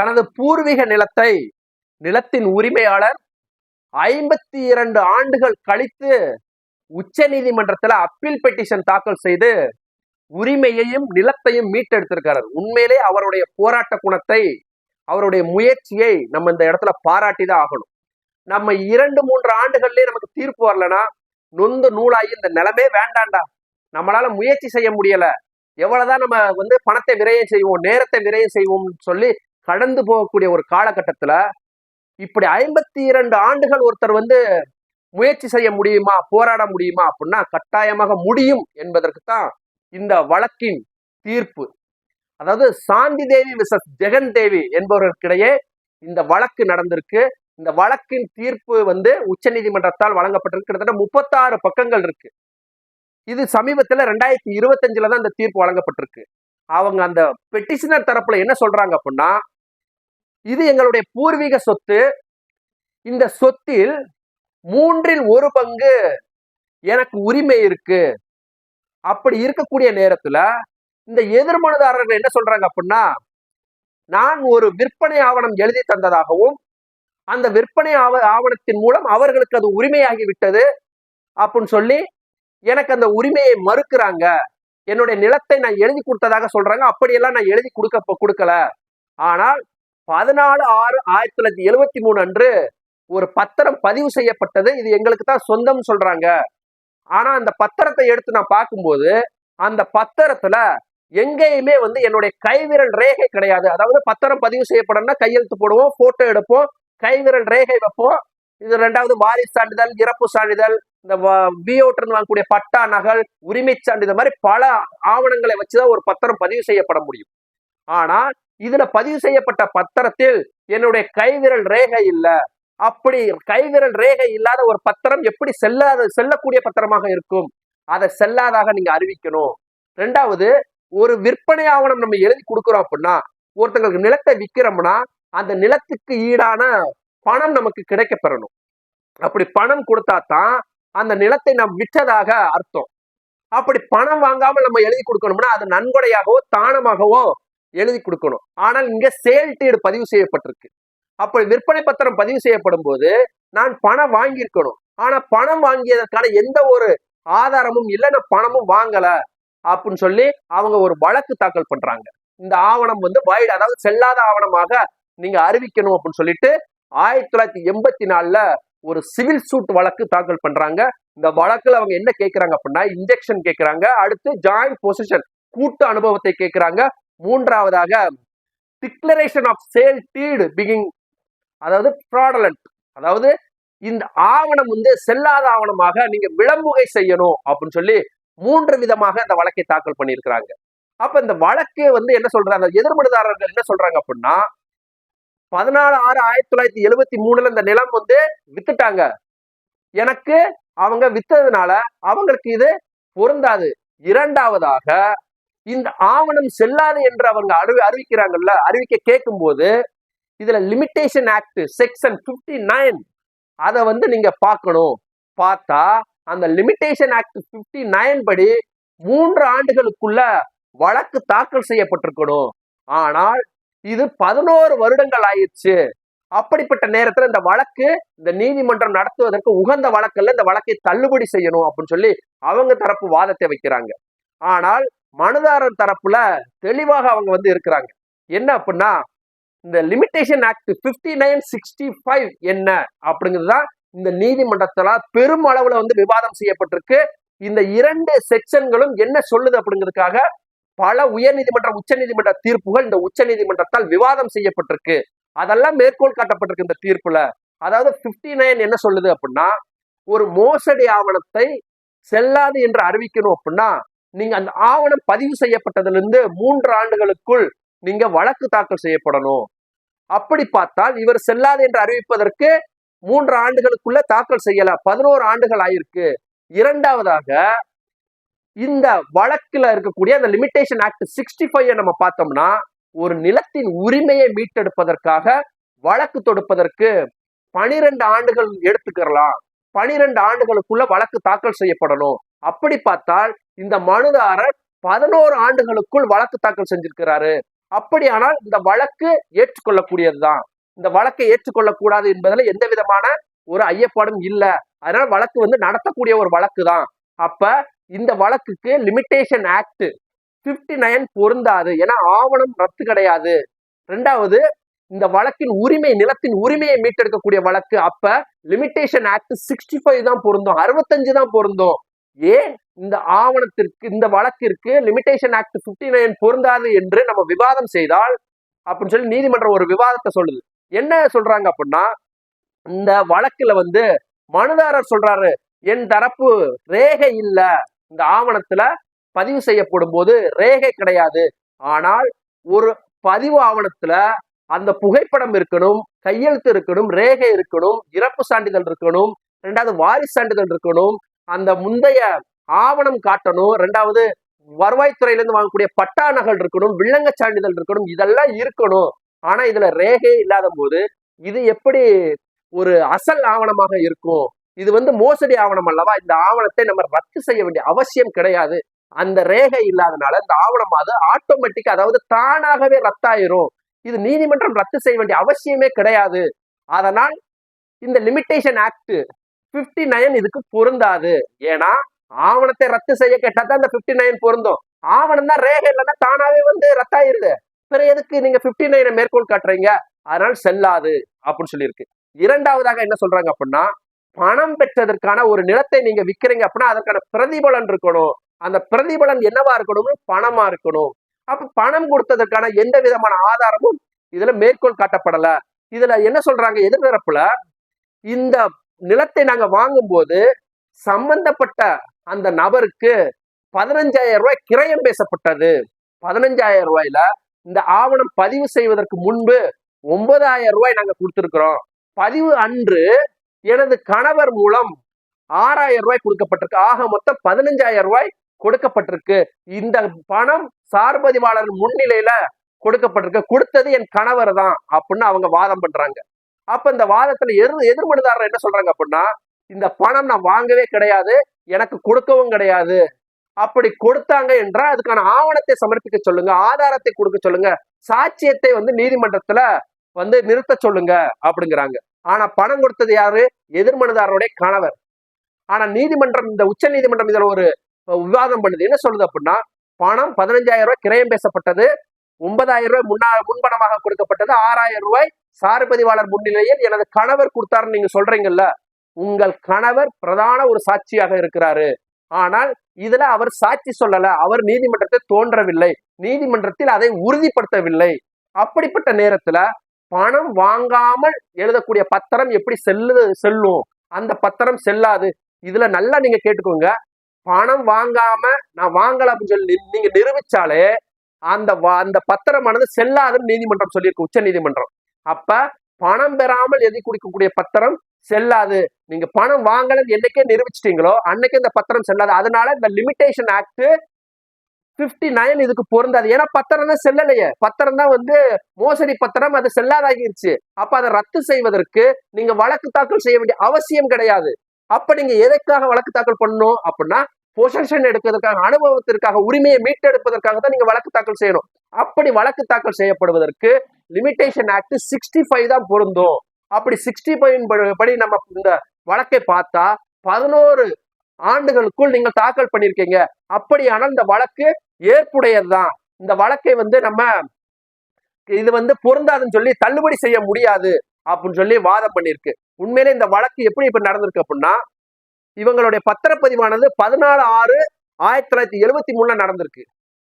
தனது பூர்வீக நிலத்தை நிலத்தின் உரிமையாளர் ஐம்பத்தி இரண்டு ஆண்டுகள் கழித்து உச்ச நீதிமன்றத்துல அப்பீல் பெட்டிஷன் தாக்கல் செய்து உரிமையையும் நிலத்தையும் மீட்டெடுத்திருக்கிறார். உண்மையிலே அவருடைய போராட்ட குணத்தை அவருடைய முயற்சியை நம்ம இந்த இடத்துல பாராட்டி தான் ஆகணும். நம்ம இரண்டு மூன்று ஆண்டுகள்லயே நமக்கு தீர்ப்பு வரலன்னா நொந்து நூலாகி இந்த நிலமே வேண்டாண்டா. நம்மளால முயற்சி செய்ய முடியல. எவ்வளவுதான் நம்ம வந்து பணத்தை விரயம் செய்வோம் நேரத்தை விரயம் செய்வோம்னு சொல்லி கடந்து போகக்கூடிய ஒரு காலகட்டத்துல இப்படி ஐம்பத்தி இரண்டு ஆண்டுகள் ஒருத்தர் வந்து முயற்சி செய்ய முடியுமா போராட முடியுமா அப்படின்னா கட்டாயமாக முடியும் என்பதற்கு தான் இந்த வழக்கின் தீர்ப்பு. அதாவது சாந்தி தேவி விசஸ் ஜெகன் தேவி என்பவர்களுக்கிடையே இந்த வழக்கு நடந்திருக்கு. இந்த வழக்கின் தீர்ப்பு வந்து உச்சநீதிமன்றத்தால் வழங்கப்பட்டிருக்கு. கிட்டத்தட்ட முப்பத்தாறு பக்கங்கள் இருக்கு. இது சமீபத்துல ரெண்டாயிரத்தி இருபத்தஞ்சுல தான் இந்த தீர்ப்பு வழங்கப்பட்டிருக்கு. அவங்க அந்த பெட்டிஷனர் தரப்புல என்ன சொல்றாங்க அப்படின்னா இது எங்களுடைய பூர்வீக சொத்து. இந்த சொத்தில் மூன்றில் ஒரு பங்கு எனக்கு உரிமை இருக்கு. அப்படி இருக்கக்கூடிய நேரத்துல இந்த எதிர்மனுதாரர்கள் என்ன சொல்றாங்க அப்படின்னா நான் ஒரு விற்பனை ஆவணம் எழுதி தந்ததாகவும் அந்த விற்பனை ஆவ ஆவணத்தின் மூலம் அவர்களுக்கு அது உரிமையாகி விட்டது அப்படின்னு சொல்லி எனக்கு அந்த உரிமையை மறுக்கிறாங்க. என்னுடைய நிலத்தை நான் எழுதி கொடுத்ததாக சொல்றாங்க. அப்படியெல்லாம் நான் எழுதி கொடுக்க கொடுக்கல. ஆனால் பதினாலு ஆறு ஆயிரத்தி தொள்ளாயிரத்தி எழுவத்தி மூணு அன்று ஒரு பத்திரம் பதிவு செய்யப்பட்டது. இது எங்களுக்கு தான் சொந்தம் சொல்றாங்க. ஆனா அந்த பத்திரத்தை எடுத்து நான் பார்க்கும்போது அந்த பத்திரத்துல எங்கேயுமே வந்து என்னுடைய கைவிரல் ரேகை கிடையாது. அதாவது பத்திரம் பதிவு செய்யப்படணும்னா கையெழுத்து போடுவோம் போட்டோ எடுப்போம் கைவிரல் ரேகை வைப்போம். இது ரெண்டாவது வாரிசு சான்றிதழ் இறப்பு சான்றிதழ் இந்த பிஓட்டிருந்து வாங்கக்கூடிய பட்டா நகல் உரிமை சான்றிதழ் மாதிரி பல ஆவணங்களை வச்சுதான் ஒரு பத்திரம் பதிவு செய்யப்பட முடியும். ஆனா இதுல பதிவு செய்யப்பட்ட பத்திரத்தில் என்னுடைய கைவிரல் ரேகை இல்ல. அப்படி கைவிரல் ரேகை இல்லாத ஒரு பத்திரம் எப்படி செல்லாத செல்லக்கூடிய பத்திரமாக இருக்கும்? அதை செல்லாதாக நீங்க அறிவிக்கணும். ரெண்டாவது ஒரு விற்பனை ஆவணம் நம்ம எழுதி கொடுக்குறோம் அப்படின்னா ஒருத்தங்களுக்கு நிலத்தை விற்கிறோம்னா அந்த நிலத்துக்கு ஈடான பணம் நமக்கு கிடைக்க பெறணும். அப்படி பணம் கொடுத்தா தான் அந்த நிலத்தை நாம் விற்றதாக அர்த்தம். அப்படி பணம் வாங்காமல் நம்ம எழுதி கொடுக்கணும்னா அது நன்கொடையாகவோ தானமாகவோ எழுதி கொடுக்கணும். ஆனால் இங்க சேல் டேடு பதிவு செய்யப்பட்டிருக்கு. அப்போ விற்பனை பத்திரம் பதிவு செய்யப்படும் போது நான் பணம் வாங்கியிருக்கணும். ஆனா பணம் வாங்கியதற்கான எந்த ஒரு ஆதாரமும் இல்லை நான் பணமும் வாங்கல அப்படின்னு சொல்லி அவங்க ஒரு வழக்கு தாக்கல் பண்றாங்க. இந்த ஆவணம் வந்து வைடு அதாவது செல்லாத ஆவணமாக நீங்க அறிவிக்கணும் அப்படின்னு சொல்லிட்டு ஆயிரத்தி தொள்ளாயிரத்தி எண்பத்தி நாலுல ஒரு சிவில் சூட் வழக்கு தாக்கல் பண்றாங்க. இந்த வழக்குல அவங்க என்ன கேட்கிறாங்க அப்படின்னா இன்ஜெக்ஷன் கேட்கிறாங்க அடுத்து ஜாயிண்ட் பொசிஷன் கூட்டு அனுபவத்தை கேட்கிறாங்க மூன்றாவதாக டிக்ளரேஷன் ஆஃப் சேல் டீடு பிகிங் அதாவது ஃப்ராடலண்ட் அதாவது இந்த ஆவணம் வந்து செல்லாத ஆவணமாக நீங்க விளம்புகை செய்யணும் அப்படின்னு சொல்லி மூன்று விதமாக இந்த வழக்கை தாக்கல் பண்ணியிருக்கிறாங்க. அப்ப இந்த வழக்கு வந்து என்ன சொல்றாங்க? எதிர்மனுதாரர்கள் என்ன சொல்றாங்க அப்படின்னா பதினாலு ஆறு ஆயிரத்தி தொள்ளாயிரத்தி எழுபத்தி மூணுல இந்த நிலம் வந்து வித்துட்டாங்க. எனக்கு அவங்க வித்ததுனால அவங்களுக்கு இது பொருந்தாது. இரண்டாவதாக இந்த ஆவணம் செல்லாது என்று அவங்க அறிவி அறிவிக்கிறாங்கல்ல அறிவிக்க கேட்கும் போது இதுல limitation act section fifty nine அதை வந்து நீங்க பார்க்கணும். பார்த்தா அந்த லிமிட்டேஷன் ஆக்ட் பிப்டி நைன் படி மூன்று ஆண்டுகளுக்குள்ள வழக்கு தாக்கல் செய்யப்பட்டிருக்கணும். ஆனால் இது பதினோரு வருடங்கள் ஆயிடுச்சு. அப்படிப்பட்ட நேரத்துல இந்த வழக்கு இந்த நீதிமன்றம் நடத்துவதற்கு உகந்த வழக்கல்ல இந்த வழக்கை தள்ளுபடி செய்யணும் அப்படின்னு சொல்லி அவங்க தரப்பு வாதத்தை வைக்கிறாங்க. ஆனால் மனுதாரர் தரப்புல தெளிவாக அவங்க வந்து இருக்கிறாங்க. என்ன அப்படின்னா இந்த limitation act fifty nine sixty five என்ன அப்படிங்கிறது தான் இந்த நீதிமன்றத்துல பெரும் அளவுல வந்து விவாதம் செய்யப்பட்டிருக்கு. இந்த இரண்டு செக்ஷன்களும் என்ன சொல்லுது அப்படிங்கிறதுக்காக பல உயர் நீதிமன்ற உச்ச நீதிமன்ற தீர்ப்புகள் இந்த உச்ச நீதிமன்றத்தால் விவாதம் செய்யப்பட்டிருக்கு. அதெல்லாம் மேற்கோள் காட்டப்பட்டிருக்கு இந்த தீர்ப்புல. அதாவது பிப்டி நைன் என்ன சொல்லுது அப்படின்னா ஒரு மோசடி ஆவணத்தை செல்லாது என்று அறிவிக்கணும் அப்படின்னா நீங்க அந்த ஆவணம் பதிவு செய்யப்பட்டதிலிருந்து மூன்று ஆண்டுகளுக்குள் நீங்க வழக்கு தாக்கல் செய்யப்படணும். அப்படி பார்த்தால் இவர் செல்லாது என்று அறிவிப்பதற்கு மூன்று ஆண்டுகளுக்குள்ள தாக்கல் செய்யல. பதினோரு ஆண்டுகள் ஆயிருக்கு. இரண்டாவதாக இந்த வழக்குல இருக்கக்கூடிய அந்த லிமிடேஷன் ஆக்ட் சிக்ஸ்டி ஃபைவ் நம்ம பார்த்தோம்னா ஒரு நிலத்தின் உரிமையை மீட்டெடுப்பதற்காக வழக்கு தொடுப்பதற்கு பனிரெண்டு ஆண்டுகள் எடுத்துக்கிறலாம். பனிரெண்டு ஆண்டுகளுக்குள்ள வழக்கு தாக்கல் செய்யப்படணும். அப்படி பார்த்தால் இந்த மனுதாரர் பதினோரு ஆண்டுகளுக்குள் வழக்கு தாக்கல் செஞ்சிருக்கிறாரு. அப்படியானால் இந்த வழக்கு ஏற்றுக்கொள்ளக்கூடியதுதான். இந்த வழக்கை ஏற்றுக்கொள்ளக்கூடாது என்பதுல எந்த விதமான ஒரு ஐயப்பாடும் இல்லை. அதனால வழக்கு வந்து நடத்தக்கூடிய ஒரு வழக்கு தான் அப்ப இந்த வழக்குக்கு லிமிட்டேஷன் ஆக்ட் 59 நைன் பொருந்தாது. ஏன்னா ஆவணம் ரத்து கிடையாது. ரெண்டாவது இந்த வழக்கின் உரிமை நிலத்தின் உரிமையை மீட்டெடுக்கக்கூடிய வழக்கு. அப்ப லிமிட்டேஷன் ஆக்ட் சிக்ஸ்டி ஃபைவ் தான் பொருந்தும். அறுபத்தஞ்சு தான் பொருந்தும். ஏன் இந்த ஆவணத்திற்கு இந்த வழக்கிற்கு லிமிடேஷன் ஆக்ட் 59 நைன் பொருந்தாது என்று நம்ம விவாதம் செய்தால் அப்படின்னு சொல்லி நீதிமன்றம் ஒரு விவாதத்தை சொல்லுது. என்ன சொல்றாங்க அப்படின்னா இந்த வழக்குல வந்து மனுதாரர் சொல்றாரு என் தரப்பு ரேகை இல்ல. இந்த ஆவணத்துல பதிவு செய்யப்படும் போது ரேகை கிடையாது. ஆனால் ஒரு பதிவு ஆவணத்துல அந்த புகைப்படம் இருக்கணும் கையெழுத்து இருக்கணும் ரேகை இருக்கணும் இறப்பு சான்றிதழ் இருக்கணும் ரெண்டாவது வாரிசு சான்றிதழ் இருக்கணும் அந்த முந்தைய ஆவணம் காட்டணும். ரெண்டாவது வருவாய்த்துறையில இருந்து வாங்கக்கூடிய பட்டா நகல் இருக்கணும் வில்லங்க சான்றிதழ் இருக்கணும் இதெல்லாம் இருக்கணும். ஆனா இதுல ரேகை இல்லாத போது இது எப்படி ஒரு அசல் ஆவணமாக இருக்கும்? இது வந்து மோசடி ஆவணம் அல்லவா? இந்த ஆவணத்தை நம்ம ரத்து செய்ய வேண்டிய அவசியம் கிடையாது. அந்த ரேகை இல்லாதனால இந்த ஆவணம் அது ஆட்டோமேட்டிக் அதாவது தானாகவே ரத்தாயிரும். இது நீதிமன்றம் ரத்து செய்ய வேண்டிய அவசியமே கிடையாது. அதனால் இந்த லிமிட்டேஷன் ஆக்ட் 59 நைன் இதுக்கு பொருந்தாது. ஏன்னா ஆவணத்தை ரத்து செய்ய கேட்டா தான் இந்த 59 நைன் பொருந்தும். ஆவணம் தான் ரேகை இல்லைன்னா தானாவே வந்து ரத்தாயிருது. பிற எதுக்கு நீங்க 59 நைனை மேற்கோள் காட்டுறீங்க? அதனால் செல்லாது அப்படின்னு சொல்லியிருக்கு. இரண்டாவதாக என்ன சொல்றாங்க அப்படின்னா பணம் பெற்றதற்கான ஒரு நிலத்தை நீங்க விக்கிறீங்க அப்படின்னா அதற்கான பிரதிபலன் இருக்கணும். அந்த பிரதிபலன் என்னவா இருக்கணும் பணமா இருக்கணும். அப்ப பணம் கொடுத்ததற்கான எந்த விதமான ஆதாரமும் இதுல மேற்கோள் காட்டப்படல. இதுல என்ன சொல்றாங்க எதிர்தரப்புல? இந்த நிலத்தை நாங்க வாங்கும்போது சம்பந்தப்பட்ட அந்த நபருக்கு பதினஞ்சாயிரம் ரூபாய் கிரயம் பேசப்பட்டது. பதினஞ்சாயிரம் ரூபாயில இந்த ஆவணம் பதிவு செய்வதற்கு முன்பு ஒன்பதாயிரம் ரூபாய் நாங்க கொடுத்திருக்கிறோம். பதிவு அன்று எனது கணவர் மூலம் ஆறாயிரம் ரூபாய் கொடுக்கப்பட்டிருக்கு. ஆக மொத்தம் பதினஞ்சாயிரம் ரூபாய் கொடுக்கப்பட்டிருக்கு. இந்த பணம் சார்பதிவாளர் முன்னிலையில கொடுக்கப்பட்டிருக்கு. கொடுத்தது என் கணவர் தான் அப்படின்னு அவங்க வாதம் பண்றாங்க. அப்ப இந்த வாதத்துல எதிர் எதிர்மனுதாரர் என்ன சொல்றாங்க அப்படின்னா இந்த பணம் நான் வாங்கவே கிடையாது எனக்கு கொடுக்கவும் கிடையாது. அப்படி கொடுத்தாங்க என்றால் அதுக்கான ஆவணத்தை சமர்ப்பிக்க சொல்லுங்க ஆதாரத்தை கொடுக்க சொல்லுங்க சாட்சியத்தை வந்து நீதிமன்றத்துல வந்து நிறுத்த சொல்லுங்க அப்படிங்கிறாங்க. ஆனா பணம் கொடுத்தது யாரு? எதிர்மனுதாரருடைய கணவர். ஆனா நீதிமன்றம் இந்த உச்ச நீதிமன்றம் இதுல ஒரு விவாதம் பண்ணுது. என்ன சொல்லுது அப்படின்னா பணம் பதினஞ்சாயிரம் ரூபாய் கிரயம் பேசப்பட்டது ஒன்பதாயிரம் ரூபாய் முன்னா முன்பணமாக கொடுக்கப்பட்டது ஆறாயிரம் ரூபாய் சார்பதிவாளர் முன்னிலையில் எனது கணவர் கொடுத்தாருன்னு நீங்க சொல்றீங்கல்ல உங்கள் கணவர் பிரதான ஒரு சாட்சியாக இருக்கிறாரு. ஆனால் இதுல அவர் சாட்சி சொல்லல அவர் நீதிமன்றத்தை தோன்றவில்லை நீதிமன்றத்தில் அதை உறுதிப்படுத்தவில்லை. அப்படிப்பட்ட நேரத்துல பணம் வாங்காமல் எழுதக்கூடிய பத்திரம் எப்படி செல்லு செல்லும்? அந்த பத்திரம் செல்லாது. இதுல நல்லா நீங்க கேட்டுக்கோங்க. பணம் வாங்காம நான் வாங்கல அப்படின்னு சொல்லி நீங்க நிரூபிச்சாலே அந்த அந்த பத்திரமானது செல்லாதுன்னு நீதிமன்றம் சொல்லியிருக்கு உச்ச நீதிமன்றம் அப்ப பணம் பெறாமல் எழுதி கொடுக்கக்கூடிய பத்திரம் செல்லாது. நீங்க பணம் வாங்கலன்னு என்னைக்கே நிரூபிச்சிட்டீங்களோ அன்னைக்கு இந்த பத்திரம் செல்லாது. அதனால இந்த லிமிடேஷன் ஆக்ட் 59 நைன் இதுக்கு பொருந்தாது. ஏன்னா பத்திரம் தான் செல்லலையே. பத்திரம் தான் வந்து மோசடி பத்திரம் அது செல்லாதாகிருச்சு. அப்ப அதை ரத்து செய்வதற்கு நீங்க வழக்கு தாக்கல் செய்ய வேண்டிய அவசியம் கிடையாது. அப்ப நீங்க எதற்காக வழக்கு தாக்கல் பண்ணணும் அப்படின்னா பொசஷன் எடுக்கிறதுக்காக அனுபவத்திற்காக உரிமையை மீட்டெடுப்பதற்காக தான் நீங்க வழக்கு தாக்கல் செய்யணும். அப்படி வழக்கு தாக்கல் செய்யப்படுவதற்கு லிமிடேஷன் ஆக்ட் சிக்ஸ்டி ஃபைவ் தான் பொருந்தும். அப்படி சிக்ஸ்டி ஃபைவ் படி நம்ம இந்த வழக்கை பார்த்தா பதினோரு ஆண்டுகளுக்குள் நீங்கள் தாக்கல் பண்ணியிருக்கீங்க. அப்படியானால் இந்த வழக்கு ஏற்புடையதுதான். இந்த வழக்கை வந்து நம்ம இது வந்து பொருந்தாதுன்னு சொல்லி தள்ளுபடி செய்ய முடியாது அப்படின்னு சொல்லி வாதம் பண்ணியிருக்கு. உண்மையிலே இந்த வழக்கு எப்படி இப்ப நடந்திருக்கு அப்படின்னா இவங்களுடைய பத்திரப்பதிவானது பதினாலு ஆறு ஆயிரத்தி தொள்ளாயிரத்தி எழுவத்தி மூணுல நடந்திருக்கு.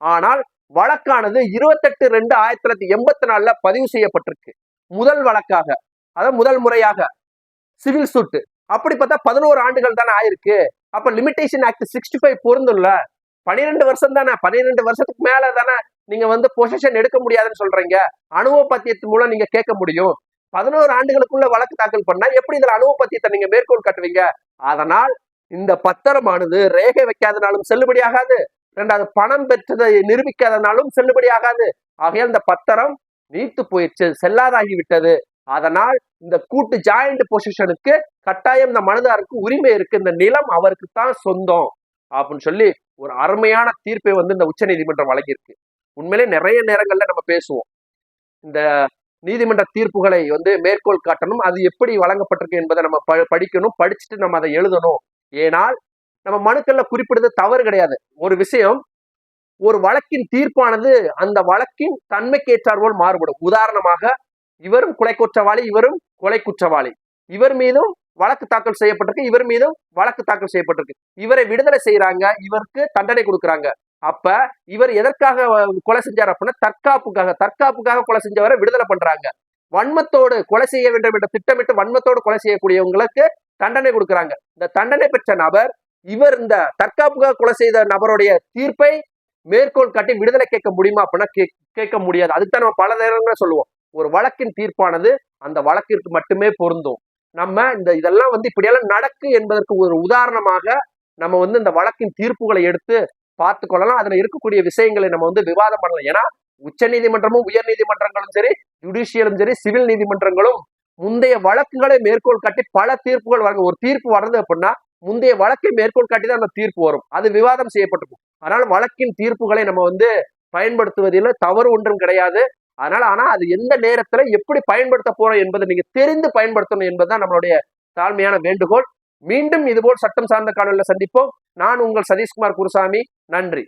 ஆனால் வழக்கானது இருபத்தெட்டு ரெண்டு ஆயிரத்தி தொள்ளாயிரத்தி எண்பத்தி நாலுல பதிவு செய்யப்பட்டிருக்கு. முதல் வழக்காக அதாவது முதல் முறையாக சிவில் சூட்டு. அப்படி பார்த்தா பதினோரு ஆண்டுகள் தானே ஆயிருக்கு. அப்ப லிமிடேஷன் ஆக்ட் சிக்ஸ்டி ஃபைவ் பொருந்தும்ல. பன்னிரெண்டு வருஷம் தானே பன்னிரெண்டு வருஷத்துக்கு மேல தானே நீங்க வந்து பொசிஷன் எடுக்க முடியாதுன்னு சொல்றீங்க. அனுபவ பத்தியத்தின் மூலம் நீங்க கேட்க முடியும். பதினோரு ஆண்டுகளுக்குள்ள வழக்கு தாக்கல் பண்ணா எப்படி இதுல அனுபவ பத்தியத்தை நீங்க மேற்கோள் காட்டுவீங்க? அதனால் இந்த பத்திரமானது ரேகை வைக்காதனாலும் செல்லுபடியாகாது. ரெண்டாவது பணம் பெற்றதை நிரூபிக்காதனாலும் செல்லுபடியாகாது. ஆகையால் இந்த பத்திரம் நீத்து போயிடுச்சு செல்லாதாகி விட்டது அதனால் இந்த கூட்டு ஜாயிண்ட் பொசிஷனுக்கு கட்டாயம் இந்த மனதாருக்கு உரிமை இருக்கு இந்த நிலம் அவருக்கு தான் சொந்தம் அப்படின்னு சொல்லி ஒரு அருமையான தீர்ப்பை வந்து இந்த உச்ச நீதிமன்றம் வழங்கியிருக்கு. உண்மையிலே நிறைய நேரங்கள்ல நம்ம பேசுவோம். இந்த நீதிமன்ற தீர்ப்புகளை வந்து மேற்கோள் காட்டணும் அது எப்படி வழங்கப்பட்டிருக்கு என்பதை நம்ம ப- படிக்கணும் படிச்சுட்டு நம்ம அதை எழுதணும். ஏனால் நம்ம மனுக்கள்ல குறிப்பிடுறது தவறு கிடையாது. ஒரு விஷயம் ஒரு வழக்கின் தீர்ப்பானது அந்த வழக்கின் தன்மைக்கேற்றாற்போல் மாறுபடும். உதாரணமாக இவரும் கொலை குற்றவாளி இவரும் கொலை குற்றவாளி. இவர் மீதும் வழக்கு தாக்கல் செய்யப்பட்டிருக்கு இவர் மீதும் வழக்கு தாக்கல் செய்யப்பட்டிருக்கு. இவரை விடுதலை செய்யறாங்க இவருக்கு தண்டனை கொடுக்குறாங்க. அப்ப இவர் எதற்காக கொலை செஞ்சார் அப்படின்னா தற்காப்புக்காக தற்காப்புக்காக கொலை செஞ்சவரை விடுதலை பண்றாங்க. வன்மத்தோடு கொலை செய்ய வேண்டும் என்ற திட்டமிட்டு வன்மத்தோடு கொலை செய்யக்கூடியவங்களுக்கு தண்டனை கொடுக்குறாங்க. இந்த தண்டனை பெற்ற நபர் இவர் இந்த தற்காப்புக்காக கொலை செய்த நபருடைய தீர்ப்பை மேற்கோள் காட்டி விடுதலை கேட்க முடியுமா அப்படின்னா கே- கேட்க முடியாது. அதுக்கு தான் நம்ம பல நேரங்களும் சொல்லுவோம். ஒரு வழக்கின் தீர்ப்பானது அந்த வழக்கிற்கு மட்டுமே பொருந்தும். நம்ம இந்த இதெல்லாம் வந்து இப்படியெல்லாம் நடக்கு என்பதற்கு ஒரு உதாரணமாக நம்ம வந்து இந்த வழக்கின் தீர்ப்புகளை எடுத்து பார்த்து கொள்ளலாம். அதுல இருக்கக்கூடிய விஷயங்களை நம்ம வந்து விவாதம் பண்ணலாம். ஏன்னா உச்ச நீதிமன்றமும் உயர் நீதிமன்றங்களும் சரி ஜுடிஷியலும் சரி சிவில் நீதிமன்றங்களும் முந்தைய வழக்குகளை மேற்கோள் காட்டி பல தீர்ப்புகள் வழங்க ஒரு தீர்ப்பு வர்றது அப்படின்னா முந்தைய வழக்கை மேற்கோள் காட்டி தான் அந்த தீர்ப்பு வரும். அது விவாதம் செய்யப்பட்டிருக்கும். அதனால வழக்கின் தீர்ப்புகளை நம்ம வந்து பயன்படுத்துவதில் தவறு ஒன்றும் கிடையாது. அதனால ஆனா அது எந்த நேரத்துல எப்படி பயன்படுத்த போறோம் என்பதை நீங்க தெரிந்து பயன்படுத்தணும் என்பதுதான் நம்மளுடைய தாழ்மையான வேண்டுகோள். மீண்டும் இதுபோல் சட்டம் சார்ந்த காணொலியில் சந்திப்போம். நான் உங்கள் சதீஷ்குமார் குருசாமி. நன்றி.